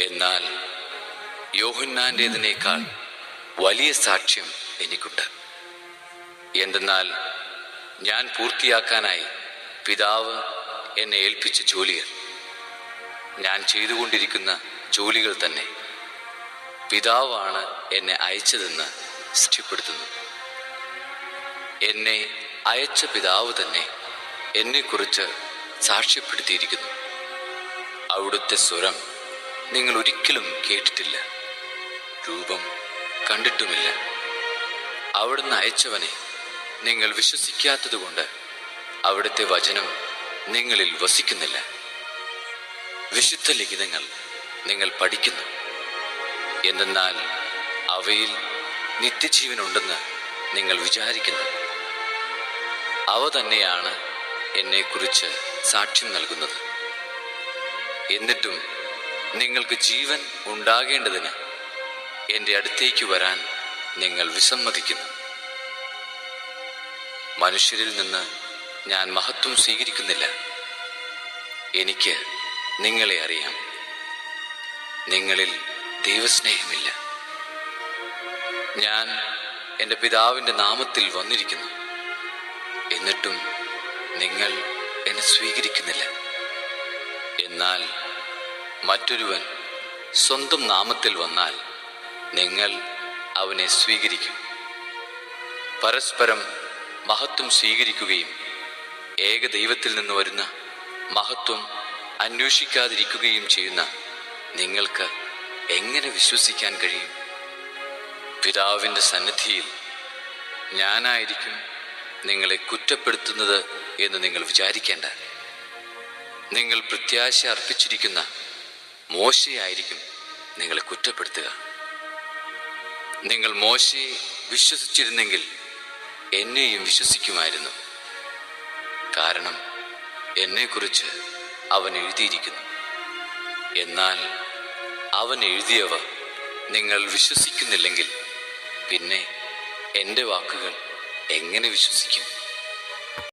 എന്നാൽ യോഹന്നാന്റേതിനേക്കാൾ വലിയ സാക്ഷ്യം എനിക്കുണ്ട്. എന്തെന്നാൽ ഞാൻ പൂർത്തിയാക്കാനായി പിതാവ് എന്നെ ഏൽപ്പിച്ച ജോലികൾ ഞാൻ ചെയ്തുകൊണ്ടിരിക്കുന്ന ജോലികൾ തന്നെ പിതാവാണ് എന്നെ അയച്ചതെന്ന് സൃഷ്ടിപ്പെടുത്തുന്നു എന്നെ അയച്ച പിതാവ് തന്നെ എന്നെക്കുറിച്ച് സാക്ഷ്യപ്പെടുത്തിയിരിക്കുന്നു. അവിടുത്തെ സ്വരം നിങ്ങൾ ഒരിക്കലും കേട്ടിട്ടില്ല. രൂപം കണ്ടിട്ടുമില്ല. അവിടുന്ന് അയച്ചവനെ നിങ്ങൾ വിശ്വസിക്കാത്തതുകൊണ്ട് അവിടുത്തെ വചനം നിങ്ങളിൽ വസിക്കുന്നില്ല. വിശുദ്ധ ലിഖിതങ്ങൾ നിങ്ങൾ പഠിക്കുന്നു. എന്തെന്നാൽ അവയിൽ നിത്യജീവനുണ്ടെന്ന് നിങ്ങൾ വിചാരിക്കുന്നു. അവ തന്നെയാണ് എന്നെക്കുറിച്ച് സാക്ഷ്യം നൽകുന്നത്. എന്നിട്ടും നിങ്ങൾക്ക് ജീവൻ ഉണ്ടാകേണ്ടതിന് എന്റെ അടുത്തേക്ക് വരാൻ നിങ്ങൾ വിസമ്മതിക്കുന്നു. മനുഷ്യരിൽ നിന്ന് ഞാൻ മഹത്വം സ്വീകരിക്കുന്നില്ല. എനിക്ക് നിങ്ങളെ അറിയാം. നിങ്ങളിൽ ദൈവസ്നേഹമില്ല. ഞാൻ എന്റെ പിതാവിന്റെ നാമത്തിൽ വന്നിരിക്കുന്നു. എന്നിട്ടും നിങ്ങൾ എന്നെ സ്വീകരിക്കുന്നില്ല. എന്നാൽ മറ്റൊരുവൻ സ്വന്തം നാമത്തിൽ വന്നാൽ നിങ്ങൾ അവനെ സ്വീകരിക്കും. പരസ്പരം മഹത്വം സ്വീകരിക്കുകയും ഏക ദൈവത്തിൽ നിന്ന് വരുന്ന മഹത്വം അന്വേഷിക്കാതിരിക്കുകയും ചെയ്യുന്ന നിങ്ങൾക്ക് എങ്ങനെ വിശ്വസിക്കാൻ കഴിയും? പിതാവിന്റെ സന്നിധിയിൽ ഞാനായിരിക്കും നിങ്ങളെ കുറ്റപ്പെടുത്തുന്നത് എന്ന് നിങ്ങൾ വിചാരിക്കേണ്ട. നിങ്ങൾ പ്രത്യാശ അർപ്പിച്ചിരിക്കുന്ന മോശയായിരിക്കും നിങ്ങളെ കുറ്റപ്പെടുത്തുക. നിങ്ങൾ മോശയെ വിശ്വസിച്ചിരുന്നെങ്കിൽ എന്നെയും വിശ്വസിക്കുമായിരുന്നു. കാരണം എന്നെക്കുറിച്ച് അവൻ എഴുതിയിരിക്കുന്നു. എന്നാൽ അവൻ എഴുതിയവ നിങ്ങൾ വിശ്വസിക്കുന്നില്ലെങ്കിൽ പിന്നെ എന്റെ വാക്കുകൾ എങ്ങനെ വിശ്വസിക്കും?